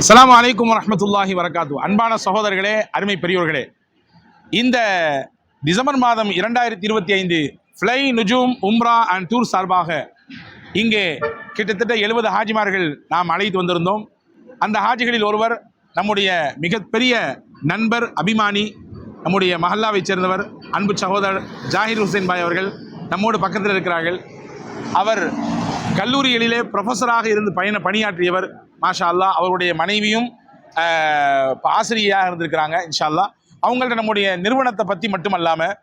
அஸ்ஸலாமு வலைக்கம் வரமத்துல்லாஹி வரகாத்து அன்பான சகோதரர்களே அருமை பெரியோர்களே இந்த டிசம்பர் மாதம் இரண்டாயிரத்தி இருபத்தி ஐந்து fly Nujoom Umrah and tour சார்பாக இங்கே கிட்டத்தட்ட எழுபது ஹாஜிமார்கள் நாம் அழைத்து வந்திருந்தோம். அந்த ஹாஜிகளில் ஒருவர் நம்முடைய மிகப்பெரிய நண்பர் அபிமானி நம்முடைய மஹல்லாவைச் சேர்ந்தவர் அன்பு சகோதரர் ஜாகிர் ஹுசைன் பாய் அவர்கள் நம்மோடு பக்கத்தில் இருக்கிறார்கள். அவர் கல்லூரிகளிலே ப்ரொஃபஸராக இருந்து பயண பணியாற்றியவர். மாஷா அல்லாஹ் அவருடைய மனைவியும் ஆசிரியையாக இருந்திருக்கிறாங்க இன்ஷா அல்லாஹ் அவங்கள்ட்ட நம்முடைய நிறுவனத்தை பற்றி மட்டும் அல்லாமல்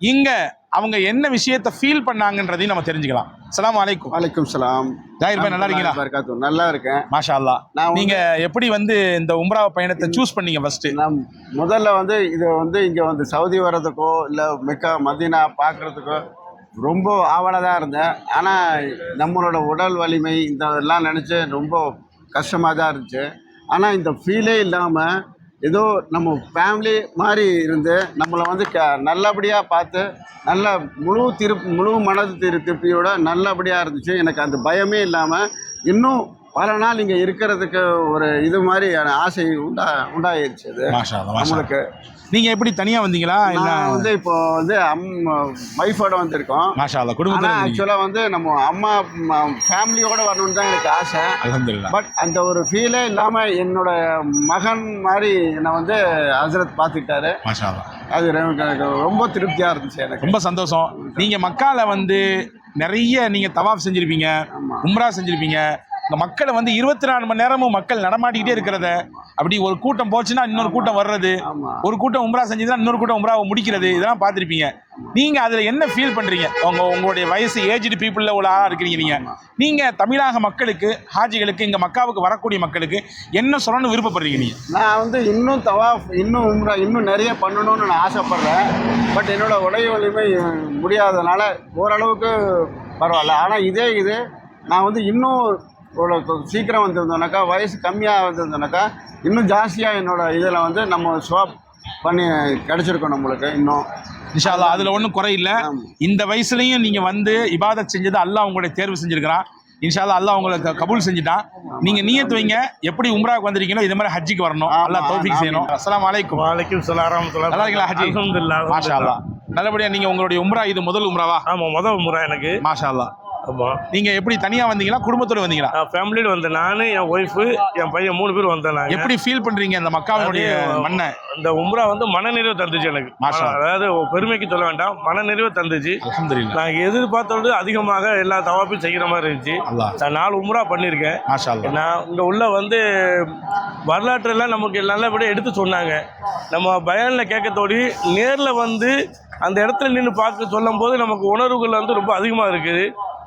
இங்கே அவங்க என்ன விஷயத்தை ஃபீல் பண்ணாங்கன்றதையும் நம்ம தெரிஞ்சுக்கலாம். அஸ்ஸலாமு அலைக்கும். வலைக்கும் சலாம். ஜாகிர் பாய் நல்லா இருக்கீங்களா? நல்லா இருக்கேன். மாஷா அல்லாஹ் நான் வந்து- நீங்க எப்படி வந்து இந்த உம்ரா பயணத்தை சூஸ் பண்ணீங்க ஃபர்ஸ்ட் நான் முதல்ல வந்து இது வந்து இங்கே வந்து சவுதி வர்றதுக்கோ இல்லை மெக்கா மதீனா பார்க்குறதுக்கோ ரொம்ப ஆவலாக தான் இருந்தேன். ஆனால் நம்மளோட உடல் வலிமை இந்த இதெல்லாம் நினச்சி ரொம்ப கஷ்டமாக தான் இருந்துச்சு. ஆனால் இந்த ஃபீலே இல்லாமல் ஏதோ நம்ம ஃபேமிலி மாதிரி இருந்து நம்மளை வந்து க நல்லபடியாக பார்த்து நல்ல முழு திருப் முழு மனது திரு திருப்தியோட நல்லபடியாக இருந்துச்சு. எனக்கு அந்த பயமே இல்லாமல் இன்னும் பல நாள் இங்கே இருக்கிறதுக்கு ஒரு இது மாதிரி ஆசை உண்டா உண்டாயிருச்சு அது. நம்மளுக்கு நீங்க எப்படி தனியா வந்தீங்களா? இல்ல வந்து இப்போ வந்து அம் ஒய்ஃபோட வந்திருக்கோம். மாஷா குடும்பத்துல இருந்தீங்க ஆக்சுவலாக வந்து நம்ம அம்மா ஃபேமிலியோட வரணும்னு தான் எனக்கு ஆசை. பட் அந்த ஒரு ஃபீலே இல்லாமல் என்னோட மகன் மாதிரி என்னை வந்து ஹசரத் பார்த்துக்கிட்டாரு. மாஷா அது ரொம்ப திருப்தியாக இருந்துச்சு எனக்கு. ரொம்ப சந்தோஷம். நீங்க மக்கால வந்து நிறைய நீங்க தவாப் செஞ்சிருப்பீங்க உம்ரா செஞ்சிருப்பீங்க இந்த மக்களை வந்து இருபத்தி நாலு மணி நேரமும் மக்கள் நடமாட்டிக்கிட்டே இருக்கிறத அப்படி ஒரு கூட்டம் போச்சுன்னா இன்னொரு கூட்டம் வர்றது ஒரு கூட்டம் உம்ரா செஞ்சதுன்னா இன்னொரு கூட்டம் உம்ராவை முடிக்கிறது இதெல்லாம் பார்த்துருப்பீங்க. நீங்க அதுல என்ன ஃபீல் பண்றீங்க? உங்க உங்களுடைய வயசு ஏஜ்டு பீப்புள்ல உள்ள ஆளா இருக்கிறீங்க நீங்க. நீங்க தமிழக மக்களுக்கு ஹாஜிகளுக்கு இங்க மக்காவுக்கு வரக்கூடிய மக்களுக்கு என்ன சொல்லணும்னு விருப்பப்படுறீங்க நீங்க? நான் வந்து இன்னும் தவாஃப் இன்னும் உம்ரா இன்னும் நிறைய பண்ணணும்னு நான் ஆசைப்பட்றேன். பட் என்னோட உடை வலிமை முடியாதனால ஓரளவுக்கு பரவாயில்ல. ஆனால் இதே இது நான் வந்து இன்னும் கொ- சீக்கிரம் வந்திருந்தோனாக்கா வயசு கம்மியாக வந்திருந்தோனாக்கா இன்னும் ஜாஸ்தியாக என்னோட இதில் வந்து நம்ம ஸ்வாப் பண்ணி கிடச்சிருக்கோம் நம்மளுக்கு இன்னும். இன்ஷா அல்லாஹ் அதுல ஒன்றும் குறை இல்ல. ஆமா. இந்த வயசுலயும் நீங்க வந்து இபாதத் செஞ்சது அல்லாஹ் உங்களுடைய தேர்வு செஞ்சிருக்கிறான். இன்ஷா அல்லாஹ் அல்லாஹ் உங்களை க- கபூல் செஞ்சுட்டான். நீங்க நியத்து வைங்க. எப்படி உம்ராவுக்கு வந்திருக்கீங்களோ இதே மாதிரி ஹஜ்ஜிக்கு வரணும். ஆமா, அல்லாஹ் தௌஃபீக். செய்யணும். அஸ்ஸலாமு அலைக்கும். வலைக்கும் சலாம் நல்லா இருக்கீங்களா ஹஜ்ஜி? அல்ஹம்துலில்லாஹ் மாஷா அல்லாஹ் நல்லபடியா நீங்க உங்களுடைய உம்ரா இது முதல் உம்ராவா? ஆமா முதல் முறை எனக்கு. மாஷா அல்லாஹ் ஆமா. நீங்க எப்படி தனியா வந்தீங்களா குடும்பத்தோட வந்தீங்களா? நான் ஃபேமிலியோட வந்தேன். நானு என் ஒய்ஃபு என் பையன் மூணு பேர் வந்தேன் நாங்க. எப்படி ஃபீல் பண்றீங்க அந்த மக்காவினுடைய மண்ணை? இந்த உம்ரா வந்து மனநிறைவு தந்துச்சு எனக்கு. அதாவது பெருமைக்கு சொல்ல வேண்டாம் மனநிறைவு தந்துச்சு. நான் எதிர்பார்த்தோடு அதிகமாக எல்லா தவாப்பையும் செய்கிற மாதிரி இருந்துச்சு. நான் நாலு உம்ரா பண்ணியிருக்கேன் நான் இங்கே உள்ள வந்து வரலாற்றெல்லாம் நமக்கு நல்லபடியாக எடுத்து சொன்னாங்க. நம்ம பயனில் கேட்கத்தோடி நேரில் வந்து அந்த இடத்துல நின்று பார்க்க சொல்லும்போது நமக்கு உணர்வுகள் வந்து ரொம்ப அதிகமாக இருக்குது.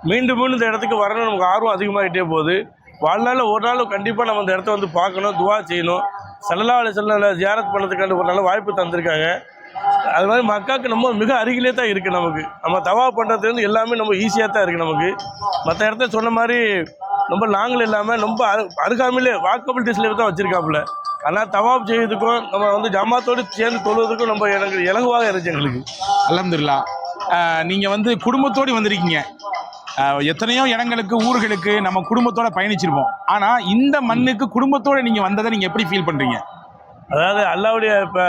மீண்டும் மீண்டும் இந்த இடத்துக்கு வரணும் நமக்கு ஆர்வம் அதிகமாகிட்டே போகுது. வாழ்நாளில் ஒரு நாள் கண்டிப்பாக நம்ம இந்த இடத்த வந்து பார்க்கணும் துவா செய்யணும். சல்லல்லா அலி செல்ல ஜியாரத் பண்ணுறதுக்கான ஒரு நல்ல வாய்ப்பு தந்திருக்காங்க. அது மாதிரி மக்காவுக்கு நம்ம மிக அருகிலே தான் இருக்குது நமக்கு. நம்ம தவா பண்ணுறதுலேருந்து எல்லாமே நம்ம ஈஸியாக தான் இருக்குது நமக்கு. மற்ற இடத்த சொன்ன மாதிரி ரொம்ப லாங்கில் இல்லாமல் ரொம்ப அரு அருகாமையிலே வாக்கபிள் டிஸ்லேயே தான் வச்சுருக்காப்புல. ஆனால் தவாப் செய்யறதுக்கும் நம்ம வந்து ஜமாத்தோடு சேர்ந்து தொழுவதுக்கும் நம்ம எனக்கு இலகுவாக இருந்துச்சு எங்களுக்கு. அலமதுல்லா நீங்கள் வந்து குடும்பத்தோடு வந்திருக்கீங்க. எத்தனையோ இடங்களுக்கு ஊர்களுக்கு நம்ம குடும்பத்தோட பயணிச்சிருப்போம். ஆனா இந்த மண்ணுக்கு குடும்பத்தோட நீங்க வந்ததை நீங்க எப்படி ஃபீல் பண்றீங்க? அதாவது அல்லாவுடைய இப்போ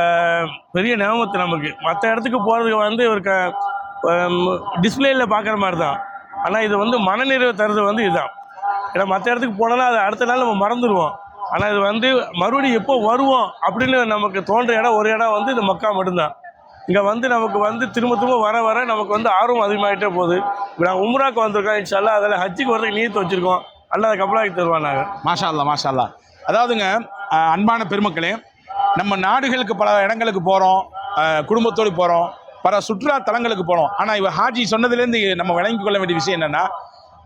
பெரிய நியமத்து நமக்கு. மற்ற இடத்துக்கு போகிறதுக்கு வந்து ஒரு க டிஸ்பிளேயில் பார்க்குற மாதிரி தான் ஆனால் இது வந்து மனநிறைவு தருது வந்து இதுதான். ஏன்னா மற்ற இடத்துக்கு போனோன்னா அது அடுத்த நாள் நம்ம மறந்துடுவோம். ஆனால் இது வந்து மறுபடியும் எப்போ வருவோம் அப்படின்னு நமக்கு தோன்ற இடம் ஒரு இடம் வந்து இந்த மக்கா மட்டும்தான். இங்கே வந்து நமக்கு வந்து திரும்ப திரும்ப வர வர நமக்கு வந்து ஆர்வம் அதிகமாகிட்டே போகுது. இப்போ நாங்கள் உம்ராக்கு வந்திருக்கோம் இன்ஷால்லா அதில் ஹஜ்ஜுக்கு வரதுக்கு நீத்து வச்சுருக்கோம். அல்ல கப்பலாக்கி தருவாங்க நாங்கள் மாஷா அல்லாஹ் மாஷா அதாவதுங்க அன்பான பெருமக்களே நம்ம நாடுகளுக்கு பல இடங்களுக்கு போகிறோம் குடும்பத்தோடு போகிறோம் பல சுற்றுலா தலங்களுக்கு போகிறோம் ஆனால் இவ ஹாஜி சொன்னதுலேருந்து நம்ம விளங்கி கொள்ள வேண்டிய விஷயம் என்னென்னா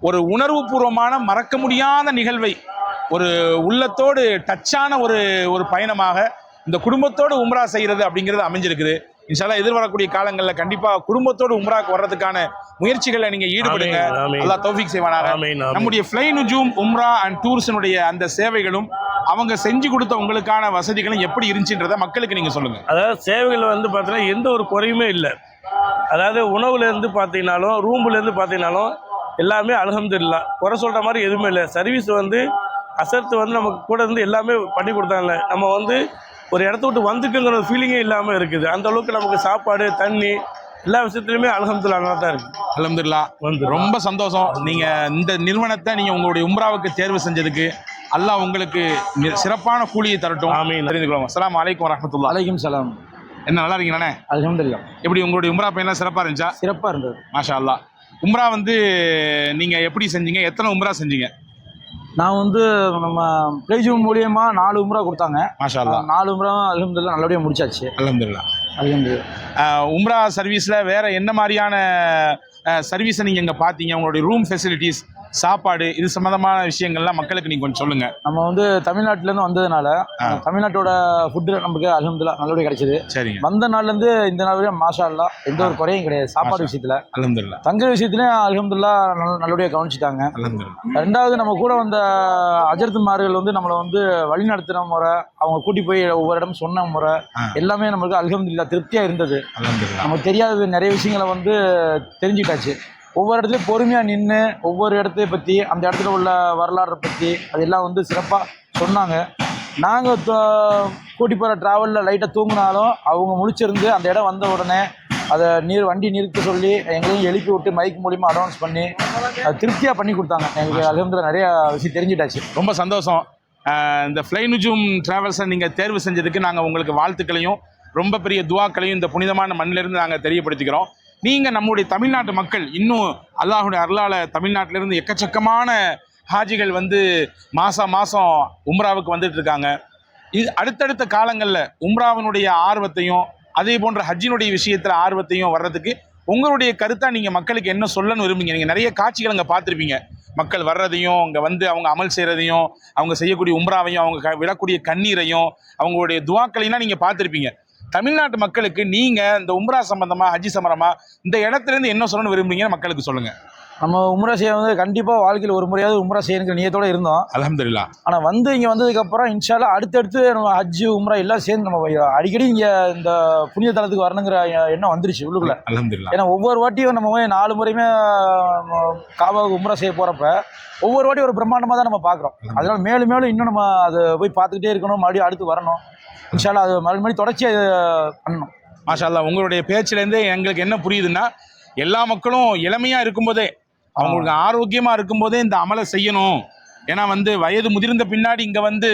ஒரு உணர்வுபூர்வமான மறக்க முடியாத நிகழ்வை ஒரு உள்ளத்தோடு டச்சான ஒரு ஒரு பயணமாக இந்த குடும்பத்தோடு உம்ரா செய்கிறது அப்படிங்கிறது அமைஞ்சிருக்குது. இன்ஷால்லா எதிர்வரக்கூடிய காலங்களில் கண்டிப்பாக குடும்பத்தோடு உம்ராக்கு வர்றதுக்கான முயற்சிகளை நீங்கள் ஈடுபடுங்க. அல்லாஹ் தௌஃபீக் செய்வானாக. நம்முடைய ஃப்ளை நுஜூம் உம்ரா அண்ட் டூர்ஸினுடைய அந்த சேவைகளும் அவங்க செஞ்சு கொடுத்த உங்களுக்கான வசதிகளும் எப்படி இருந்துச்சுன்றதை மக்களுக்கு நீங்கள் சொல்லுங்கள் அதாவது சேவைகள் வந்து பார்த்தீங்கன்னா எந்த ஒரு குறையுமே இல்லை. அதாவது உணவுலேருந்து பார்த்தீங்கன்னாலும் ரூம்லேருந்து பார்த்தீங்கன்னாலும் எல்லாமே அல்ஹம்துலில்லாஹ் குறை சொல்கிற மாதிரி எதுவுமே இல்லை. சர்வீஸ் வந்து அசர்த்து வந்து நமக்கு கூட இருந்து எல்லாமே பண்ணி கொடுத்தாங்க நம்ம வந்து ஒரு இடத்த விட்டு வந்துக்குங்கிற ஃபீலிங்கே இல்லாமல் இருக்குது. அந்த அளவுக்கு நமக்கு சாப்பாடு தண்ணி எல்லா விஷயத்துலையுமே அலகம்துல்லா நல்லா தான் இருக்குது அல்ஹம்துலில்லாஹ் வந்து ரொம்ப சந்தோஷம். நீங்க இந்த நிறுவனத்தை நீங்க உங்களுடைய உம்ராவுக்கு தேர்வு செஞ்சதுக்கு அல்லாஹ் உங்களுக்கு சிறப்பான கூலியை தரட்டும். ஆமீன். தெரிந்து கொள்ளுங்க அஸ்ஸலாமு அலைக்கும் வரஹ்மத்துல்லாஹ் வலைக்கும் சலாம். என்ன நல்லா இருக்கீங்களாண்ணே? அல்ஹம்துலில்லாஹ் எப்படி உங்களுடைய உம்ரா பயணம் சிறப்பா இருந்துச்சா? சிறப்பாக இருந்தது. மாஷா அல்லாஹ் உம்ரா வந்து நீங்க எப்படி செஞ்சீங்க? எத்தனை உம்ரா செஞ்சீங்க? நான் வந்து நம்ம பிளேஜூம் மூலியமா நாலு உம்ரா கொடுத்தாங்க. மாஷா நாலு உம்ரா அல்ஹம்துலில்லாஹ் நல்லபடியாக முடிச்சாச்சு. அல்ஹம்துலில்லாஹ். ஆஹ் உம்ரா சர்வீஸில் வேற என்ன மாதிரியான சர்வீஸை நீங்கள் இங்கே பார்த்தீங்க? உங்களுடைய ரூம் ஃபெசிலிட்டிஸ் சாப்பாடு இது சம்மந்தமான விஷயங்கள்லாம் மக்களுக்கு நீங்கள் கொஞ்சம் சொல்லுங்கள் நம்ம வந்து தமிழ்நாட்டிலேருந்து வந்ததுனால. தமிழ்நாட்டோட ஃபுட்டு நமக்கு அல்ஹம்துலில்லாஹ் நல்லபடியாக கிடைச்சது. சரிங்க. வந்த நாள்லேருந்து இந்த நாள் வரையும் மாஷா அல்லாஹ் எந்த ஒரு குறையும் கிடையாது. சாப்பாடு. விஷயத்தில். அல்ஹம்துலில்லாஹ் தங்குற விஷயத்துலையும் அல்ஹம்துலில்லாஹ் நல்ல நல்லபடியாக கவனிச்சிட்டாங்க. அல்ஹம்துலில்லாஹ் ரெண்டாவது நம்ம கூட வந்த அஜர்த்துமார்கள் வந்து நம்மளை வந்து வழி நடத்தின முறை அவங்க கூட்டி போய் ஒவ்வொரு இடம் சொன்ன முறை. எல்லாமே நம்மளுக்கு அல்ஹம்துலில்லாஹ் திருப்தியாக இருந்தது. நமக்கு தெரியாத நிறைய விஷயங்களை வந்து தெரிஞ்சுக்கிட்டாச்சு. ஒவ்வொரு இடத்துலையும் பொறுமையாக நின்று ஒவ்வொரு இடத்தையும் பற்றி அந்த இடத்துல உள்ள வரலாறை பற்றி அதெல்லாம் வந்து சிறப்பாக சொன்னாங்க. நாங்கள் கூட்டி போகிற ட்ராவலில் லைட்டாக தூங்கினாலும் அவங்க முழிச்சிருந்து அந்த இடம் வந்த உடனே அதை நீர் வண்டி நிறுத்த சொல்லி எங்களையும் எழுப்பி விட்டு மைக் மூலிமா அனௌன்ஸ் பண்ணி அது திருப்தியாக பண்ணி கொடுத்தாங்க. எங்களுக்கு அதுலேருந்து நிறையா விஷயம் தெரிஞ்சிட்டாச்சு. ரொம்ப சந்தோஷம். இந்த ஃப்ளைனுஜும் ட்ராவல்ஸை நீங்கள் தேர்வு செஞ்சதுக்கு நாங்கள் உங்களுக்கு வாழ்த்துக்களையும் ரொம்ப பெரிய துவாக்களையும் இந்த புனிதமான மண்ணிலிருந்து நாங்கள் தெரியப்படுத்திக்கிறோம். நீங்கள் நம்முடைய தமிழ்நாட்டு மக்கள் இன்னும் அல்லாஹுடைய அருளால் தமிழ்நாட்டிலிருந்து எக்கச்சக்கமான ஹாஜிகள் வந்து மாதம் மாதம் உம்ராவுக்கு வந்துட்டு இருக்காங்க. இது அடுத்தடுத்த காலங்களில் உம்ராவினுடைய ஆர்வத்தையும் அதே போன்ற ஹஜ்ஜினுடைய விஷயத்தில் ஆர்வத்தையும் வர்றதுக்கு உங்களுடைய கருத்தாக நீங்கள் மக்களுக்கு என்ன சொல்லணும்னு விரும்புங்க நீங்கள் நிறைய காட்சிகள் அங்கே பார்த்துருப்பீங்க. மக்கள் வர்றதையும் அங்கே வந்து அவங்க அமல் செய்கிறதையும் அவங்க செய்யக்கூடிய உம்ராவையும் அவங்க க- விடக்கூடிய கண்ணீரையும் அவங்களுடைய துவாக்களையும் நீங்கள் பார்த்துருப்பீங்க. தமிழ்நாட்டு மக்களுக்கு நீங்கள் இந்த உம்ரா சம்பந்தமாக ஹஜ்ஜி சம்பந்தமாக இந்த இடத்துலேருந்து என்ன சொல்லணும்னு விரும்புறீங்கன்னு மக்களுக்கு சொல்லுங்கள் நம்ம உம்ரா செய்ய வந்து கண்டிப்பாக வாழ்க்கையில் ஒரு முறையாவது உம்ரா செய்யணுங்கிற நியத்தோடு இருந்தோம். அலமதுல்லா ஆனால் வந்து இங்கே வந்ததுக்கப்புறம் இன்ஷால்லா அடுத்தடுத்து நம்ம ஹஜ்ஜு உம்ரா எல்லாம் சேர்ந்து நம்ம அடிக்கடி இங்கே இந்த புனித தலத்துக்கு வரணுங்கிற எண்ணம் வந்துருச்சு உள்ளுக்குள்ள. அலமதுல்லா ஏன்னா ஒவ்வொரு வாட்டியும் நம்ம போய் நாலு முறையுமே காபாவுக்கு உம்ரா செய்ய போகிறப்ப ஒவ்வொரு வாட்டியும் ஒரு பிரம்மாண்டமாக தான் நம்ம பார்க்குறோம். அதனால மேலும் மேலும் இன்னும் நம்ம அதை போய் பார்த்துக்கிட்டே இருக்கணும் மறுபடியும் அடுத்து வரணும். இன்ஷால்லா அது மறுபடியும் தொடர்ச்சி பண்ணணும். மாஷா அல்லாஹ் உங்களுடைய பேச்சிலேருந்து எங்களுக்கு என்ன புரியுதுன்னா எல்லா மக்களும் இளமையாக இருக்கும்போதே அவங்களுக்கு ஆரோக்கியமாக இருக்கும்போதே இந்த அமலை செய்யணும். ஏன்னா வந்து வயது முதிர்ந்த பின்னாடி இங்கே வந்து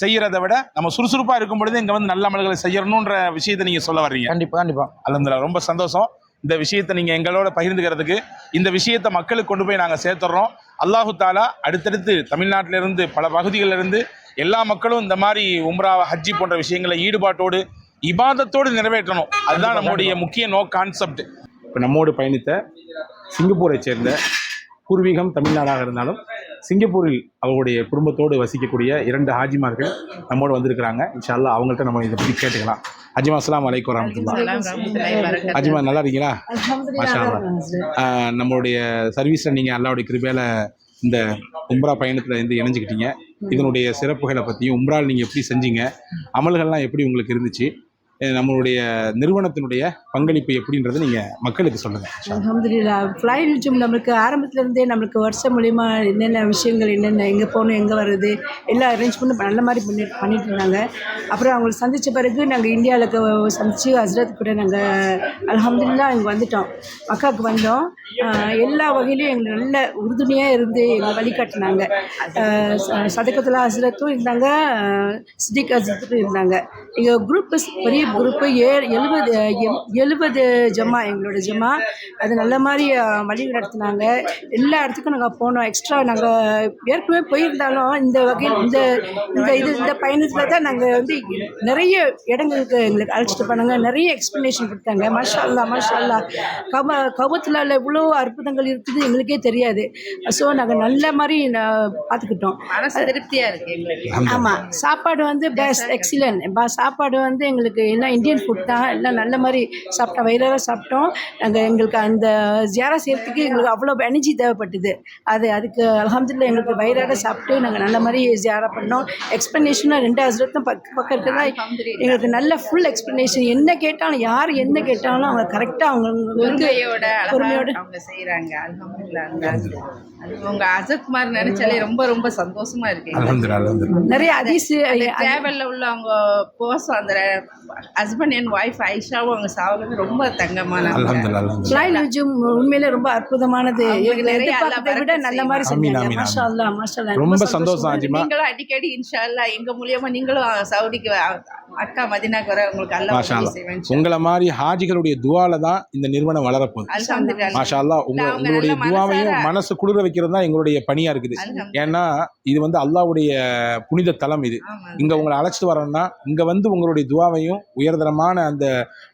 செய்யறதை விட நம்ம சுறுசுறுப்பாக இருக்கும் பொழுதே இங்கே வந்து நல்ல அமல்களை செய்யணுன்ற விஷயத்தை நீங்கள் சொல்ல வர்றீங்க. கண்டிப்பாக கண்டிப்பாக அலமதுல்லா ரொம்ப சந்தோஷம். இந்த விஷயத்தை நீங்கள் எங்களோட பகிர்ந்துக்கிறதுக்கு இந்த விஷயத்தை மக்களுக்கு கொண்டு போய் நாங்கள் சேர்த்துறோம். அல்லாஹு தாலா அடுத்தடுத்து தமிழ்நாட்டிலிருந்து பல பகுதிகளிலிருந்து எல்லா மக்களும் இந்த மாதிரி உம்ரா ஹஜ்ஜி போன்ற விஷயங்களை ஈடுபாட்டோடு இபாதத்தோடு நிறைவேற்றணும். அதுதான் நம்முடைய முக்கிய நோ கான்செப்ட் இப்போ நம்மோடு பயணித்த சிங்கப்பூரை சேர்ந்த பூர்வீகம் தமிழ்நாடாக இருந்தாலும் சிங்கப்பூரில் அவருடைய குடும்பத்தோடு வசிக்கக்கூடிய இரண்டு ஹாஜிமார்கள் நம்மோடு வந்திருக்கிறாங்க. இன்ஷா அல்லாஹ் அவங்கள்ட்ட நம்ம இதை பற்றி கேட்டுக்கலாம். ஹஜிமா அஸ்லாம் வலைக்கம் வரமத்துல்லா அஜிமா நல்லா இருக்கீங்களா? மாஷா நம்மளுடைய சர்வீஸில் நீங்கள் அல்லாவுடைய கிருபையில் இந்த உம்ரா பயணத்தில் இருந்து இணைஞ்சுக்கிட்டீங்க. இதனுடைய சிறப்புகளை பற்றியும் உம்ரால் நீங்கள் எப்படி செஞ்சீங்க அமல்கள்லாம் எப்படி உங்களுக்கு இருந்துச்சு? நம்மளுடைய நிறுவனத்தினுடைய பங்களிப்பு எப்படின்றத நீங்கள் மக்களுக்கு சொல்லுங்கள் அலமதுல்லா ஃப்ளைட் ஜூம் நம்மளுக்கு ஆரம்பத்துலேருந்தே நம்மளுக்கு வருஷம் மூலிமா என்னென்ன விஷயங்கள் என்னென்ன எங்கே போகணும் எங்கே வர்றது எல்லா அரேஞ்ச் பண்ணி நல்ல மாதிரி பண்ணி பண்ணிட்டு இருந்தாங்க. அப்புறம் அவங்களை சந்தித்த பிறகு நாங்கள் இந்தியாவில் சந்தித்து ஹஸ்ரத் கூட நாங்கள் அலமதுல்லா இங்கே வந்துட்டோம். மக்காவுக்கு வந்தோம். எல்லா வகையிலையும் எங்களுக்கு நல்ல உறுதுணையாக இருந்து எங்களை வழிகாட்டினாங்க. ச- சதகத்துல ஹஸ்ரத்தும் இருந்தாங்க சிதிக் சித்திக் ஹஸ்ரத்தும் இருந்தாங்க. எங்கள் குரூப் பெரிய குரூப்பு ஏ எழுபது எழுபது ஜமா எங்களோட ஜமா அது நல்ல மாதிரி வழி நடத்தினாங்க. எல்லா இடத்துக்கும் நாங்கள் போனோம். எக்ஸ்ட்ரா நாங்கள் ஏற்கனவே போயிருந்தாலும் இந்த வகையில் இந்த இந்த இது இந்த பயணத்தில் தான் நாங்கள் வந்து நிறைய இடங்களுக்கு எங்களுக்கு அழைச்சிட்டு போனாங்க. நிறைய எக்ஸ்ப்ளனேஷன் கொடுத்தாங்க. மாஷா அல்லா மாஷா அல்லா கப இவ்வளோ அற்புதங்கள் இருக்குது எங்களுக்கே தெரியாது. ஸோ நாங்கள் நல்ல மாதிரி பார்த்துக்கிட்டோம். மனசு திருப்தியா இருக்கு எங்களுக்கு. ஆமாம் சாப்பாடு வந்து பெஸ்ட் எக்ஸிலன்ட் சாப்பாடு வந்து எங்களுக்கு எல்லாம் இந்தியன் ஃபுட் தான் எல்லாம் நல்ல மாதிரி சாப்பிட்டோம் வயிறார சாப்பிட்டோம். நாங்கள் எங்களுக்கு அந்த ஜியாரா செய்கிறதுக்கு எங்களுக்கு அவ்வளோ எனர்ஜி தேவைப்பட்டது. அது அதுக்கு அலமதுல்ல எங்களுக்கு வயிறார சாப்பிட்டு நாங்கள் நல்ல மாதிரி ஜியாரா பண்ணோம். எக்ஸ்ப்ளனேஷனாக ரெண்டு ஹசரத்தும் பக்க பக்கம் இருக்கிறதா எங்களுக்கு நல்ல ஃபுல் எக்ஸ்ப்ளனேஷன் என்ன கேட்டாலும் யார் என்ன கேட்டாலும் அவங்க கரெக்டாக அவங்களுக்கு பொறுமையோட அவங்க செய்யறாங்க அல்ஹம்துலில்லாஹ் அந்த அது உங்க அசத்குமார் நினைச்சாலே ரொம்ப ரொம்ப சந்தோஷமா இருக்கு. நிறைய அதிசு டிராவல்ல உள்ள அவங்க போஸ் அந்த ஹஸ்பண்ட் அண்ட் ஒய்ஃப் ஐஷாவும் அவங்க சாவலும் ரொம்ப தங்கமான நிஜம் உண்மையிலே ரொம்ப அற்புதமானது. விட நல்ல மாதிரி. செஞ்சாங்க. அல்லா அல்லா ரொம்ப சந்தோஷம் ஆஜிமா நீங்களும் அடிக்கடி இன்ஷா அல்லாஹ் எங்க மூலியமா நீங்களும் சவுதிக்கு அக்கா மதினாக்கு வர உங்களுக்கு அல்லாஹ் மாஷா உதவி அல்லா. உங்களை மாதிரி ஹாஜிகளுடைய துவால தான் இந்த நிறுவனம் வளரப்போகுது. மாஷா அல்லா உங்க உங்களுடைய துவாவையும் மனசு குளிர வைக்கிறது தான் எங்களுடைய பணியா இருக்குது. ஏன்னா இது வந்து அல்லாஹ்வுடைய புனித தலம் இது. இங்க உங்களை அழைச்சிட்டு வரணும்னா இங்க வந்து உங்களுடைய துவாவையும் உயர்தரமான அந்த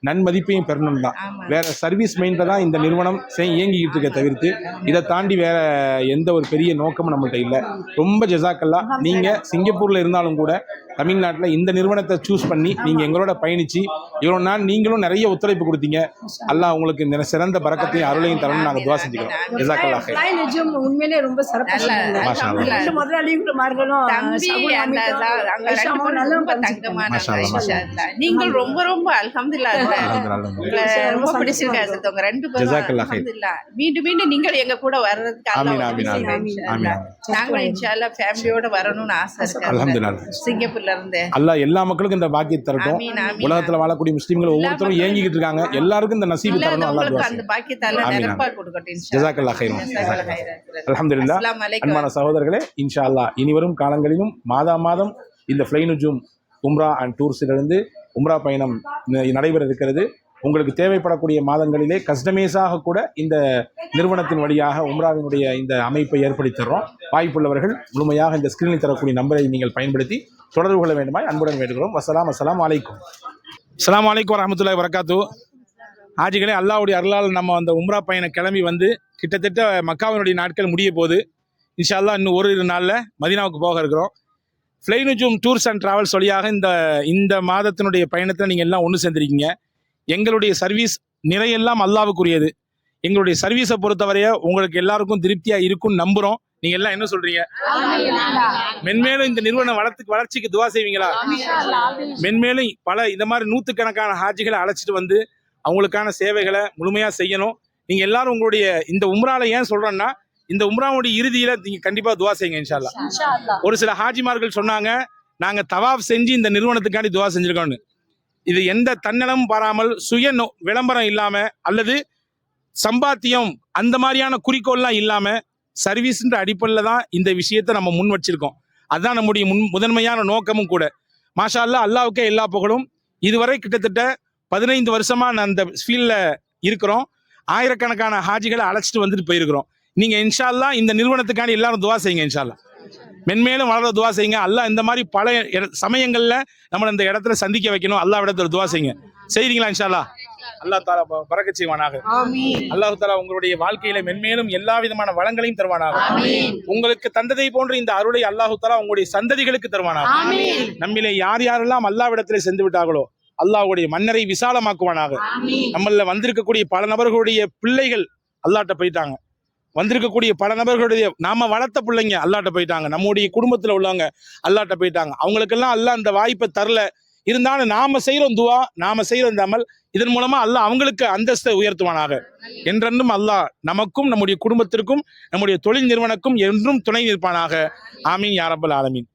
நன்மதிப்பையும் பெறணும் தான். வேற சர்வீஸ் மைண்ட்ல தான் இந்த நிறுவனம் இயங்கிக்கிட்டு இருக்க தவிர்த்து இதை தாண்டி வேற எந்த ஒரு பெரிய நோக்கமும் நம்மள்ட்ட இல்லை. ரொம்ப ஜெசாக்கல்லா. நீங்க சிங்கப்பூர்ல இருந்தாலும் கூட தமிழ்நாட்டில் இந்த நிறுவனத்தை சூஸ் பண்ணி நீங்க எங்களோட பயணிச்சு இவ்வளோ நாள் நீங்களும் நிறைய ஒத்துழைப்பு கொடுத்தீங்க. அல்லாஹ் உங்களுக்கு இந்த சிறந்த பறக்கத்தையும் அருளையும் தரணும்னு நாங்கள் துவா செஞ்சுக்கிறோம். ஜெசாக்கல்லா ஹைர். ஃப்ளை நிஜம் உண்மையிலே ரொம்ப சிறப்பாக. நீங்கள் ரொம்ப ரொம்ப. உங்களை ரொம்ப ரெண்டு. மீண்டும் மீண்டும் நீங்கள் எங்க கூட வர்றதுக்கு. நாங்களும் இன்ஷால்லா ஃபேமிலியோட வரணும்னு ஆசை இருக்கு. அல்ஹம்துலில்லாஹ். சிங்கப்பூர்ல இருந்து. அல்லாஹ் எல்லா மக்களுக்கும் இந்த பாக்கியத்தை தரட்டும். உலகத்துல வாழக்கூடிய முஸ்லீம்கள் ஒவ்வொருத்தரும் ஏங்கிக்கிட்டு இருக்காங்க. எல்லாருக்கும் இந்த நசீபு தரணும் அல்லாஹ் அந்த. பாக்கியத்தால ஆமீன், நிரப்பா கொடுக்கட்டும் ஜஸாக்கல்லாஹ். அல்ஹம்துலில்லாஹ். அன்பான சகோதரர்களே இன்ஷா அல்லாஹ். இனிவரும் காலங்களிலும் மாதா மாதம் இந்த ஃப்ளைனுஜும் உம்ரா அண்ட் டூர்ஸிலிருந்து உம்ரா பயணம் நடைபெற இருக்கிறது. உங்களுக்கு தேவைப்படக்கூடிய மாதங்களிலே கஸ்டமைஸாக கூட இந்த நிறுவனத்தின் வழியாக உம்ராவினுடைய இந்த அமைப்பை ஏற்படுத்தி தர்றோம் வாய்ப்புள்ளவர்கள் முழுமையாக இந்த ஸ்கிரீனில் தரக்கூடிய நம்பரை நீங்கள் பயன்படுத்தி தொடர்பு கொள்ள வேண்டுமாய் அன்புடன் வேண்டுகிறோம். வசலாம் அஸ்லாம் அலைக்கும். அஸ்லாம் அலைக்கும் வரஹ்மத்துல்லாஹி வரகாத்து ஆஜிகளே அல்லாவுடைய அருளால் நம்ம அந்த உம்ரா பயணம் கிளம்பி வந்து கிட்டத்தட்ட மக்காவினுடைய நாட்கள் முடிய போகுது இன்ஷா அல்லாஹ் இன்னும் ஒரு இரு நாளில் மதீனாவுக்கு போக இருக்கிறோம். ஃப்ளைனுஜூம் டூர்ஸ் அண்ட் ட்ராவல்ஸ் வழியாக இந்த இந்த மாதத்தினுடைய பயணத்தில் நீங்கள் எல்லாம் ஒன்று சேர்ந்துருக்கீங்க. எங்களுடைய சர்வீஸ் நிறையெல்லாம் அல்லாவுக்குரியது எங்களுடைய சர்வீஸை பொறுத்தவரைய உங்களுக்கு எல்லாருக்கும் திருப்தியாக இருக்கும்னு நம்புகிறோம் நீங்கள் எல்லாம் என்ன சொல்கிறீங்க மென்மேலும் இந்த நிறுவனம் வளர்த்துக்கு வளர்ச்சிக்கு துவா செய்வீங்களா? மென்மேலும் பல இந்த மாதிரி நூற்றுக்கணக்கான ஹாஜிகளை அழைச்சிட்டு வந்து அவங்களுக்கான சேவைகளை முழுமையாக செய்யணும். நீங்கள் எல்லாரும் உங்களுடைய இந்த உம்ரால ஏன் சொல்கிறேன்னா இந்த உம்ராவுடைய இறுதியில் நீங்கள் கண்டிப்பாக துவா செய்யுங்க இன்ஷா அல்லாஹ் ஒரு சில ஹாஜிமார்கள் சொன்னாங்க நாங்கள் தவாப் செஞ்சு இந்த நிறுவனத்துக்காண்டி துவா செஞ்சுருக்கோம்னு. இது எந்த தன்னலமும் பாராமல் சுய விளம்பரம் இல்லாமல் அல்லது சம்பாத்தியம் அந்த மாதிரியான குறிக்கோள்லாம் இல்லாமல் சர்வீஸ்ன்ற அடிப்படையில் தான் இந்த விஷயத்தை நம்ம முன் வச்சிருக்கோம். அதுதான் நம்முடைய முன் முதன்மையான நோக்கமும் கூட. மாஷா அல்லா அல்லாவுக்கே எல்லா புகழும். இதுவரை கிட்டத்தட்ட பதினைந்து வருஷமாக நான் அந்த ஃபீல்டில் இருக்கிறோம். ஆயிரக்கணக்கான ஹாஜிகளை அழைச்சிட்டு வந்துட்டு போயிருக்கிறோம். நீங்கள் இன்ஷால்லா இந்த நிறுவனத்துக்காண்டி எல்லாரும் துவா செய்யுங்க இன்ஷால்லா மென்மேலும் வளர துவா செய்யுங்க. அல்லா இந்த மாதிரி பல இட- சமயங்கள்ல நம்மளை இந்த இடத்துல சந்திக்க வைக்கணும். அல்லாஹ் இடத்துல துவா செய்யுங்க. செய்கிறீங்களா இன்ஷால்லா அல்லாஹ் அல்லாஹ் தாலா ப- பறக்கச் செய்வானாக. அல்லாஹ் தாலா உங்களுடைய வாழ்க்கையில மென்மேலும் எல்லா விதமான வளங்களையும் தருவானாக. உங்களுக்கு தந்ததை போன்ற இந்த அருளை அல்லாஹு தாலா உங்களுடைய சந்ததிகளுக்கு தருவானாக. நம்மிலே யார் யாரெல்லாம் அல்லாவிடத்திலே சென்று விட்டார்களோ அல்லாஹ்வுடைய மன்னரை விசாலமாக்குவானாக. நம்மள வந்திருக்கக்கூடிய பல நபர்களுடைய பிள்ளைகள் அல்லாட்ட போயிட்டாங்க. வந்திருக்கக்கூடிய பல நபர்களுடைய நாம வளர்த்த பிள்ளைங்க அல்லாட்ட போயிட்டாங்க. நம்முடைய குடும்பத்துல உள்ளவங்க அல்லாட்ட போயிட்டாங்க. அவங்களுக்கெல்லாம் அல்லாஹ் அந்த வாய்ப்பை தரல. இருந்தாலும் நாம செய்யறோம் துவா நாம செய்யறோம் இந்த அமல் இதன் மூலமா அல்லாஹ் அவங்களுக்கு அந்தஸ்தை உயர்த்துவானாக. என்றென்றும் அல்லாஹ் நமக்கும் நம்முடைய குடும்பத்திற்கும் நம்முடைய தொழில் நிறுவனக்கும் என்றும் துணை நிற்பானாக. ஆமீன் யாரப்பல் ஆலமீன்.